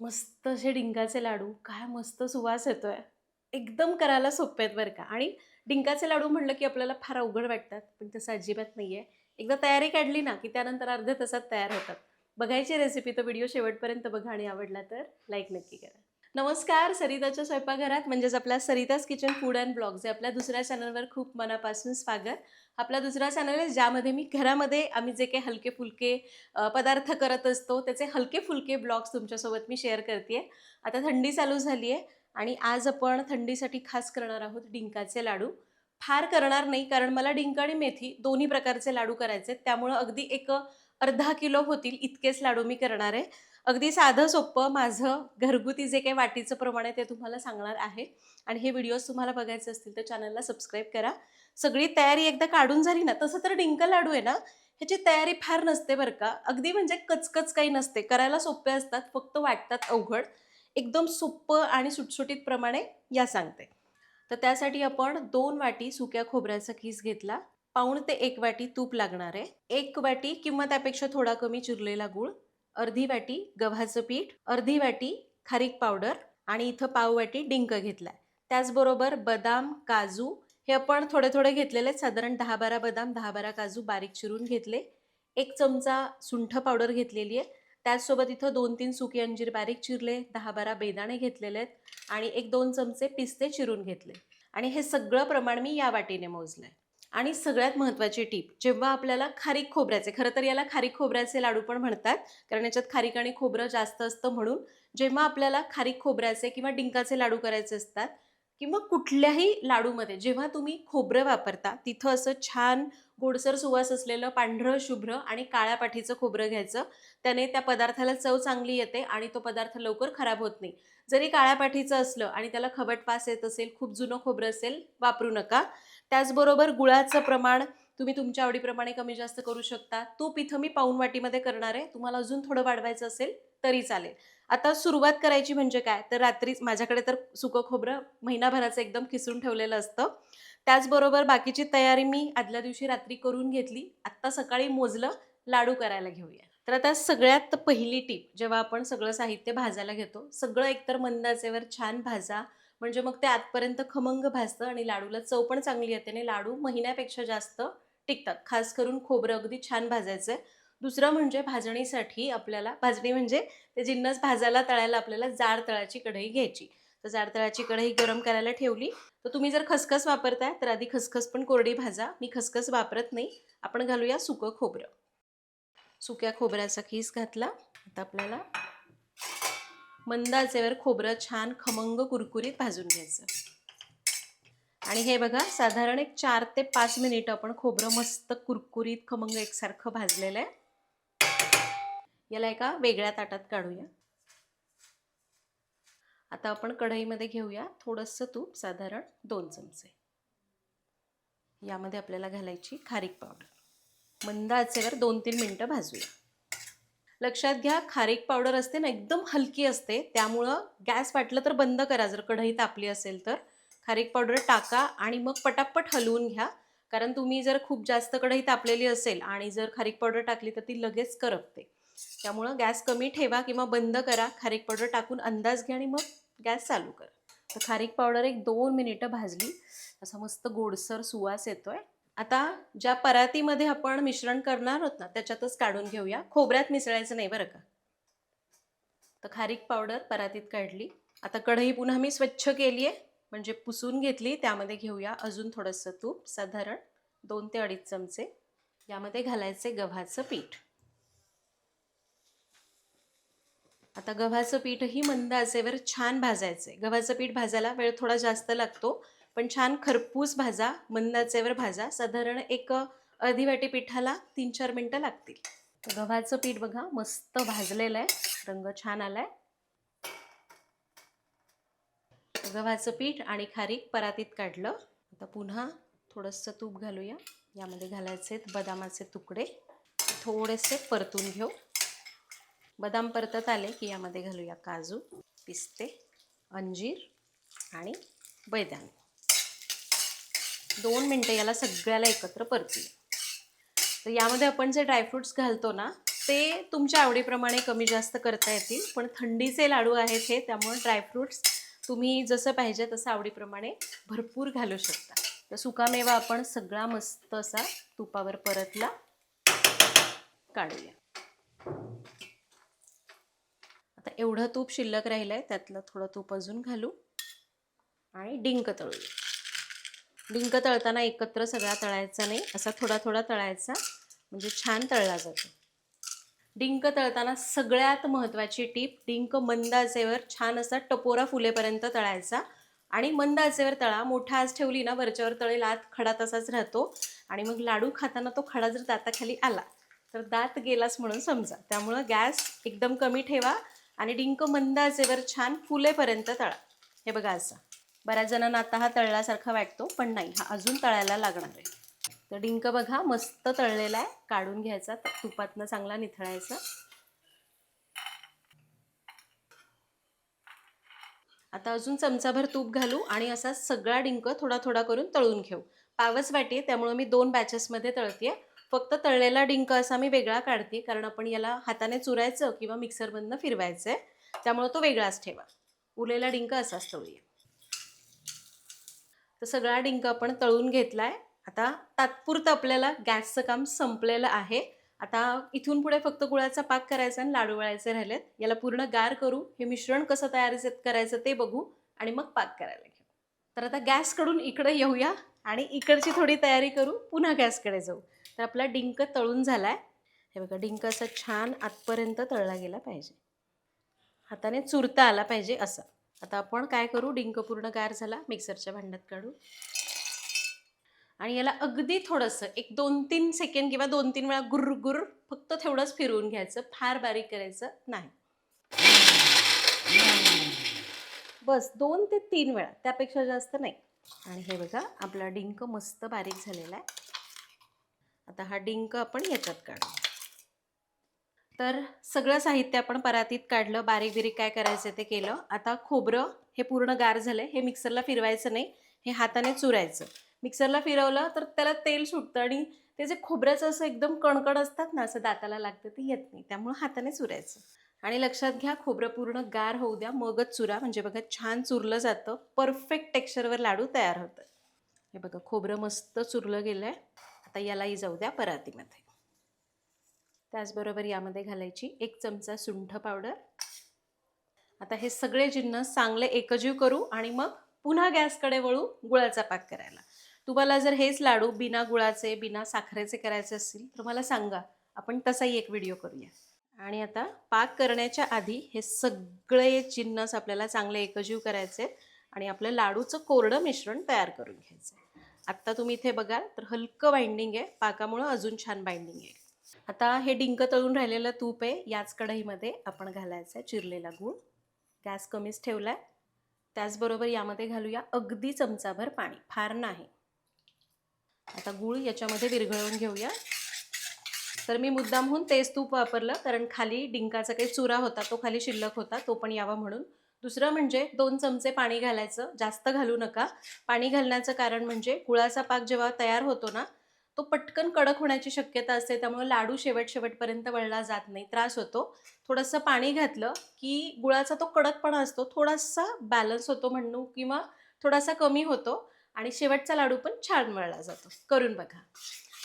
मस्त असे डिंकाचे लाडू. काय मस्त सुवास येतो आहे एकदम करायला सोपे आहेत बरं का. आणि डिंकाचे लाडू म्हणलं की आपल्याला फार अवघड वाटतात पण तसं अजिबात नाही आहे एकदा तयारी काढली ना की त्यानंतर अर्ध्या तासात तयार होतात. बघायची रेसिपी तर व्हिडिओ शेवटपर्यंत बघा आणि आवडला तर लाईक नक्की करा. नमस्कार सरिताच्या स्वयंपाकघरात म्हणजेच आपल्या Sarita's kitchen food and blogs आहे आपल्या दुसऱ्या चॅनलवर खूप मनापासून स्वागत. आपला दुसरा चॅनल आहे ज्यामध्ये मी घरामध्ये आम्ही जे काही हलके फुलके पदार्थ करत असतो त्याचे हलके फुलके ब्लॉग्स तुमच्यासोबत मी शेअर करते आता थंडी चालू झाली आहे आणि आज आपण थंडीसाठी खास करणार आहोत डिंकाचे लाडू. फार करणार नाही कारण मला डिंक आणि मेथी दोन्ही प्रकारचे लाडू करायचे आहेत. त्यामुळं अगदी एक अर्धा किलो होतील इतकेच लाडू मी करणार आहे. अगदी साधं सोपं माझं घरगुती जे काही वाटीचं प्रमाण आहे ते तुम्हाला सांगणार आहे. आणि हे व्हिडिओज तुम्हाला बघायचे असतील तर चॅनलला सबस्क्राईब करा. सगळी तयारी एकदा काढून झाली ना तसं तर डिंक लाडू आहे ना ह्याची तयारी फार नसते बरं का. अगदी म्हणजे कचकच काही नसते. करायला सोपे असतात फक्त वाटतात अवघड. एकदम सोपं आणि सुटसुटीत प्रमाणे या सांगते. तर त्यासाठी आपण दोन वाटी सुक्या खोबऱ्याचा खीस घेतला. पाऊण ते एक वाटी तूप लागणार आहे. एक वाटी किंवा त्यापेक्षा थोडा कमी चिरलेला गूळ. अर्धी वाटी गव्हाचं पीठ अर्धी वाटी खारीक पावडर आणि इथं पाव वाटी डिंक घेतलाय. त्याचबरोबर बदाम काजू हे आपण थोडे थोडे घेतलेले आहेत साधारण दहा बारा बदाम दहा बारा काजू बारीक चिरून घेतले. एक चमचा सुंठ पावडर घेतलेली आहे. त्याचसोबत इथं दोन तीन सुकी अंजीर बारीक चिरले दहा बारा बेदाणे घेतलेले आहेत आणि एक दोन चमचे पिस्ते चिरून घेतले. आणि हे सगळं प्रमाण मी या वाटीने मोजलं आहे आणि सगळ्यात महत्त्वाची टीप जेव्हा आपल्याला खारीक खोबऱ्याचे खरं तर याला खारीक खोबऱ्याचे लाडू पण म्हणतात कारण याच्यात खारीक आणि खोबरं जास्त असतं म्हणून जेव्हा आपल्याला खारीक खोबऱ्याचे किंवा डिंकाचे लाडू करायचे असतात किंवा कुठल्याही लाडूमध्ये जेव्हा तुम्ही खोबरं वापरता तिथं असं छान गोडसर सुवास असलेलं पांढरं शुभ्र आणि काळ्या पाठीचं खोबरं घ्यायचं त्याने त्या पदार्थाला चव चांगली येते आणि तो पदार्थ लवकर खराब होत नाही. जरी काळ्या पाठीचं असलं आणि त्याला खबट पास येत असेल खूप जुनं खोबरं असेल वापरू नका. त्याचबरोबर गुळाचं प्रमाण तुम्ही तुमच्या आवडीप्रमाणे कमी जास्त करू शकता. तूप इथं मी पाऊन वाटीमध्ये करणार आहे. तुम्हाला अजून थोडं वाढवायचं असेल तरी चालेल. आता सुरुवात करायची म्हणजे काय? तर रात्री माझ्याकडे तर सुकं खोबरं महिनाभराचं एकदम किसून ठेवलेलं असतं. त्याचबरोबर बाकीची तयारी मी आदल्या दिवशी रात्री करून घेतली. आत्ता सकाळी मोजलं लाडू करायला घेऊया. तर आता सगळ्यात पहिली टीप जेव्हा आपण सगळं साहित्य भाजायला घेतो सगळं एकतर मंद आचेवर छान भाजा म्हणजे मग ते आतपर्यंत खमंग भाजतं आणि लाडूला चव पण चांगली येते आणि लाडू महिन्यापेक्षा जास्त टिकतात. खास करून खोबरं अगदी छान भाजायचं आहे दुसरं म्हणजे भाजणीसाठी आपल्याला भाजणी म्हणजे ते जिन्नस भाजायला तळायला आपल्याला जाड तळाची कढई घ्यायची. तर जाड तळाची कढई गरम करायला ठेवली. तर तुम्ही जर खसखस वापरताय तर आधी खसखस पण कोरडी भाजा. मी खसखस वापरत नाही. आपण घालूया सुकं खोबरं. सुक्या खोबऱ्याचा खीस घातला. आता आपल्याला मंद आचेवर खोबरं छान खमंग कुरकुरीत भाजून घ्यायचं. आणि हे बघा साधारण एक चार ते पाच मिनिटं आपण खोबरं मस्त कुरकुरीत खमंग एकसारखं भाजलेलं आहे. याला एका वेगळ्या ताटात काढूया. आता आपण कढईमध्ये घेऊया थोडंसं तूप साधारण दोन चमचे. यामध्ये आपल्याला घालायची खारीक पावडर. मंद आचेवर दोन तीन मिनटं भाजूया. लक्षात घ्या खारीक पावडर असते ना एकदम हलकी असते. त्यामुळं गॅस वाटलं तर बंद करा जर कढई तापली असेल तर. खारीक पावडर टाका आणि मग पटापट हलवून घ्या. कारण तुम्ही जर खूप जास्त कढई तापलेली असेल आणि जर खारीक पावडर टाकली तर ती लगेच करपते. त्यामुळं गॅस कमी ठेवा किंवा बंद करा. खारीक पावडर टाकून अंदाज घ्या आणि मग गॅस चालू करा. तर खारीक पावडर एक दोन मिनिटं भाजली. असा मस्त गोडसर सुवास येतो आहे आता ज्या परातीमध्ये आपण मिश्रण करणार आहोत ना त्याच्यातच काढून घेऊया. खोबऱ्यात मिसळायचं नाही बरं का? तर खारीक पावडर परातीत काढली. आता कढई पुन्हा मी स्वच्छ केली आहे. म्हणजे पुसून घेतली. त्यामध्ये घेऊया अजून थोडंसं तूप साधारण दोन ते अडीच चमचे. यामध्ये घालायचे गव्हाचं पीठ. आता गव्हाचं पीठही मंद आचेवर छान भाजायचे गव्हाचं पीठ भाजायला वेळ थोडा जास्त लागतो. पण छान खरपूस भाजा मंद आचेवर भाजा साधारण एक अर्धी वाटी पिठाला तीन चार मिनटं लागतील. गव्हाचं पीठ बघा मस्त भाजलेलं आहे. रंग छान आलाय. गव्हाचं पीठ आणि खारीक परातीत काढलं. आता पुन्हा थोडंसं तूप घालूया. यामध्ये घालायचे बदामाचे तुकडे. थोडेसे परतून घेऊ. बदाम परतत आले की यामध्ये घालूया काजू पिस्ते अंजीर आणि बैदान दोन मिनटं याला सगळ्याला एकत्र परतील. तर यामध्ये आपण जे ड्रायफ्रुट्स घालतो ना ते तुमच्या आवडीप्रमाणे कमी जास्त करता येतील पण थंडीचे लाडू आहेत हे त्यामुळे ड्रायफ्रूट्स तुम्ही जसं पाहिजे तसं आवडीप्रमाणे भरपूर घालू शकता. तर सुकामेवा आपण सगळा मस्त असा तुपावर परतला काढूया. आता एवढं तूप शिल्लक राहिलं आहे त्यातलं थोडं तूप अजून घालू आणि डिंक तळूया. डिंक तळताना एकत्र सगळा तळायचा नाही असा थोडा थोडा तळायचा म्हणजे छान तळला जातो. डिंक तळताना सगळ्यात महत्त्वाची टीप डिंक मंद आचेवर छान असा टपोरा फुलेपर्यंत तळायचा. आणि मंद आचेवर तळा मोठा आज ठेवली ना वरच्यावर तळेल आत खडा तसाच राहतो. आणि मग लाडू खाताना तो खडा जर दाताखाली आला तर दात गेलाच म्हणून समजा. त्यामुळं गॅस एकदम कमी ठेवा आणि डिंक मंद आचेवर छान फुलेपर्यंत तळा. हे बघा असं. बऱ्याच जणांना आता हा तळल्यासारखा वाटतो पण नाही हा अजून तळायला लागणार आहे. तर डिंक बघा मस्त तळलेला आहे. काढून घ्यायचा तुपातनं चांगला निथळायचा. आता अजून चमचाभर तूप घालू आणि असा सगळा डिंक थोडा थोडा करून तळून घेऊ. पावच वाटी त्यामुळे त्यामुळं मी दोन बॅचेसमध्ये तळते फक्त तळलेला डिंक असा मी वेगळा काढते कारण आपण याला हाताने चुरायचं किंवा मिक्सरमधनं फिरवायचं आहे त्यामुळं तो वेगळाच ठेवा. उरलेला डिंक असाच तळूया. तर सगळा डिंक आपण तळून घेतला आहे आता तात्पुरतं आपल्याला गॅसचं काम संपलेलं आहे. आता इथून पुढे फक्त गुळाचा पाक करायचा आणि लाडू वळायचे राहिलेत. याला पूर्ण गार करू हे मिश्रण कसं तयार करायचं ते बघू आणि मग पाक करायला घेऊ. तर आता गॅसकडून इकडे येऊया आणि इकडची थोडी तयारी करू पुन्हा गॅसकडे जाऊ. तर आपला डिंक तळून झाला आहे हे बघा डिंक असं छान आतपर्यंत तळला गेला पाहिजे. हाताने चुरता आला पाहिजे असं. आता आपण काय करू? डिंक पूर्ण गार झाला. मिक्सरच्या भांड्यात काढू. आणि याला अगदी थोडंसं एक दोन तीन सेकंड किंवा दोन तीन वेळा गुर गुर फक्त तेवढंच फिरवून घ्यायचं. फार बारीक करायचं नाही. बस दोन ते तीन वेळा. त्यापेक्षा जास्त नाही. आणि हे बघा आपला डिंक मस्त बारीक झालेला आहे. आता हा डिंक आपण याच्यात काढू. तर सगळं साहित्य आपण परातीत काढलं बारीक बिरीक काय करायचं ते केलं. आता खोबरं हे पूर्ण गार झालं हे मिक्सरला फिरवायचं नाही हे हाताने चुरायचं. मिक्सरला फिरवलं तर त्याला तेल सुटतं आणि ते जे खोबऱ्याचं असं एकदम कणकण असतात ना असं दाताला लागतं ते येत नाही त्यामुळं हाताने चुरायचं. आणि लक्षात घ्या खोबरं पूर्ण गार होऊ द्या मगच चुरा म्हणजे बघा छान चुरलं जातं परफेक्ट टेक्स्चरवर लाडू तयार होतं हे बघा खोबरं मस्त चुरलं गेलं आहे आता यालाही जाऊ द्या परातीमध्ये. त्याचबरोबर यामध्ये घालायची एक चमचा सुंठ पावडर. आता हे सगळे जिन्नस चांगले एकजीव करू आणि मग पुन्हा गॅसकडे वळू गुळाचा पाक करायला. तुम्हाला जर हेच लाडू बिना गुळाचे बिना साखरेचे करायचे असतील तर मला सांगा आपण तसाही एक व्हिडिओ करूया. आणि आता पाक करण्याच्या आधी हे सगळे जिन्नस आपल्याला चांगले एकजीव करायचे आणि आपलं लाडूचं कोरडं मिश्रण तयार करून घ्यायचं आत्ता तुम्ही इथे बघाल तर हलकं बाइंडिंग आहे. पाकामुळं अजून छान बाइंडिंग आहे. आता हे डिंक तळून राहिलेलं तूप आहे याच कढईमध्ये आपण घालायचं आहे चिरलेला गूळ. गॅस कमीच ठेवला आहे त्याचबरोबर यामध्ये घालूया अगदी चमचाभर पाणी फार नाही. आता गूळ याच्यामध्ये विरघळवून घेऊया. तर मी मुद्दामहून तेच तूप वापरलं कारण खाली डिंकाचा काही चुरा होता तो खाली शिल्लक होता तो पण यावा म्हणून. दुसरं म्हणजे दोन चमचे पाणी घालायचं जास्त घालू नका. पाणी घालण्याचं कारण म्हणजे गुळाचा पाक जेव्हा तयार होतो ना तो पटकन कडक होण्याची शक्यता असते त्यामुळे लाडू शेवट शेवटपर्यंत वळला जात नाही त्रास होतो. थोडंसं पाणी घातलं की गुळाचा तो कडकपणा असतो थोडासा बॅलन्स होतो म्हणू किंवा थोडासा कमी होतो आणि शेवटचा लाडू पण छान वळला जातो. करून बघा.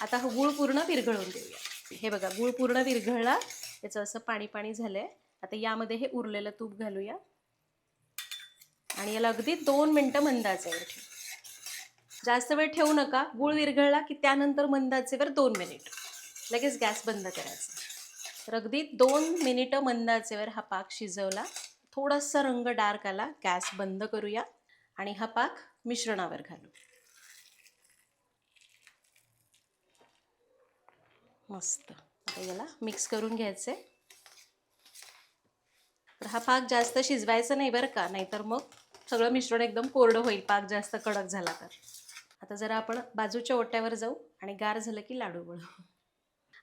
आता हा गूळ पूर्ण विरघळून देऊया. हे बघा गूळ पूर्ण विरघळला. याचं असं पाणी पाणी झालं आहे आता यामध्ये हे उरलेलं तूप घालूया. आणि याला अगदी दोन मिनटं मंदाचं ठेवू जास्त वेळ ठेवू नका. गूळ विरघळला की त्यानंतर मंदाचेवर दोन मिनिट. लगेच गॅस बंद करायचा. तर अगदी दोन मिनिटं मंदाचेवर हा पाक शिजवला. थोडासा रंग डार्क आला. गॅस बंद करूया आणि हा पाक मिश्रणावर घालू. मस्त. आता याला मिक्स करून घ्यायचे. तर हा पाक जास्त शिजवायचा नाही बरं का? नाहीतर मग सगळं मिश्रण एकदम कोरडं होईल. पाक जास्त कडक झाला तर. आता जरा आपण बाजूच्या ओट्यावर जाऊ आणि गार झालं की लाडू वळू.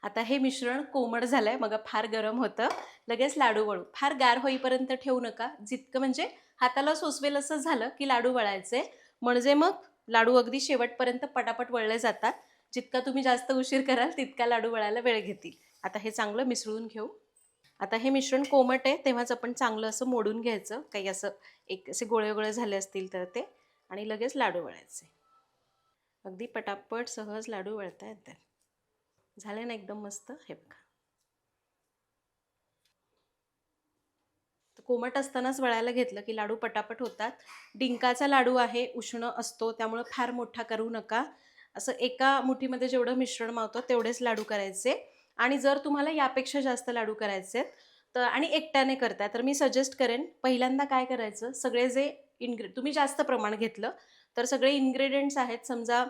आता हे मिश्रण कोमट झालं आहे मग फार गरम होतं. लगेच लाडू वळू. फार गार होईपर्यंत ठेवू नका. जितकं म्हणजे हाताला सोसवेल असं झालं की लाडू वळायचे. म्हणजे मग लाडू अगदी शेवटपर्यंत पटापट वळले जातात. जितका तुम्ही जास्त उशीर कराल तितका लाडू वळायला वेळ घेतील. आता हे चांगलं मिसळून घेऊ. आता हे मिश्रण कोमट आहे तेव्हाच आपण चांगलं असं मोडून घ्यायचं. काही असं एक असे गोळे गोळे झाले असतील तर ते. आणि लगेच लाडू वळायचे. अगदी पटापट सहज लाडू वळता येतात. झाले ना एकदम मस्त? हे बघा. कोमट असतानाच वळायला घेतलं की लाडू पटापट होतात. डिंकाचा लाडू आहे उष्ण असतो त्यामुळं फार मोठा करू नका. असं एका मुठीमध्ये जेवढं मिश्रण मावतं तेवढेच लाडू करायचे. आणि जर तुम्हाला यापेक्षा जास्त लाडू करायचे आहेत तर आणि एकट्याने करताय तर मी सजेस्ट करेन पहिल्यांदा काय करायचं सगळे जे इन्ग्रे तुम्ही जास्त प्रमाण घेतलं तर सगळे इन्ग्रेडियंट्स आहेत. समजा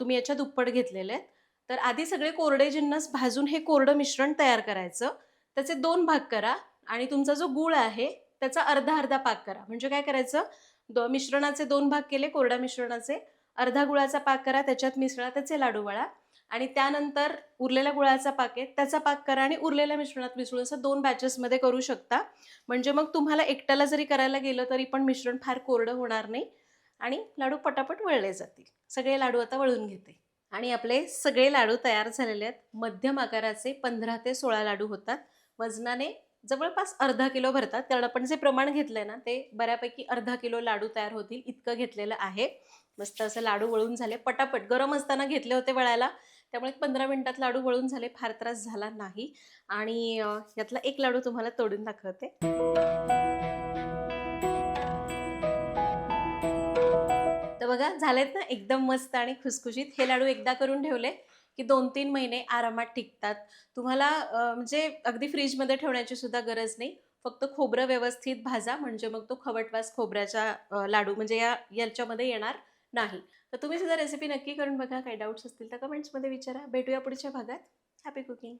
तुम्ही याच्या दुप्पट घेतलेले आहेत. तर आधी सगळे कोरडे जिन्नस भाजून हे कोरडं मिश्रण तयार करायचं. त्याचे दोन भाग करा आणि तुमचा जो गूळ आहे त्याचा अर्धा अर्धा पाक करा. म्हणजे काय करायचं? दो मिश्रणाचे दोन भाग केले कोरड्या मिश्रणाचे. अर्धा गुळाचा पाक करा त्याच्यात मिसळा त्याचे लाडू वळा. आणि त्यानंतर उरलेल्या गुळाचा पाक आहे त्याचा पाक करा आणि उरलेल्या मिश्रणात मिसळून असं दोन बॅचेसमध्ये करू शकता. म्हणजे मग तुम्हाला एकट्याला जरी करायला गेलं तरी पण मिश्रण फार कोरडं होणार नाही. आणि लाडू पटापट वळले जातील. सगळे लाडू आता वळून घेते. आणि आपले सगळे लाडू तयार झालेले आहेत. मध्यम आकाराचे पंधरा ते सोळा लाडू होतात. वजनाने जवळपास अर्धा किलो भरतात. कारण आपण जे प्रमाण घेतलं आहे ना ते बऱ्यापैकी अर्धा किलो लाडू तयार होतील इतकं घेतलेलं आहे. मस्त असं लाडू वळून झाले. पटापट गरम असताना घेतले होते वळायला. त्यामुळे पंधरा मिनिटात लाडू वळून झाले. फार त्रास झाला नाही. आणि यातला एक लाडू तुम्हाला तोडून दाखवते. बघा झालेत ना एकदम मस्त आणि खुसखुशीत. हे लाडू एकदा करून ठेवले की दोन तीन महिने आरामात टिकतात. तुम्हाला म्हणजे अगदी फ्रीजमध्ये ठेवण्याची सुद्धा गरज नाही. फक्त खोबरं व्यवस्थित भाजा म्हणजे मग तो खवटवास खोबऱ्याचा लाडू म्हणजे या याच्यामध्ये येणार नाही. तर तुम्ही सुद्धा रेसिपी नक्की करून बघा. काही डाऊट्स असतील तर कमेंट्समध्ये विचारा. भेटूया पुढच्या भागात. Happy cooking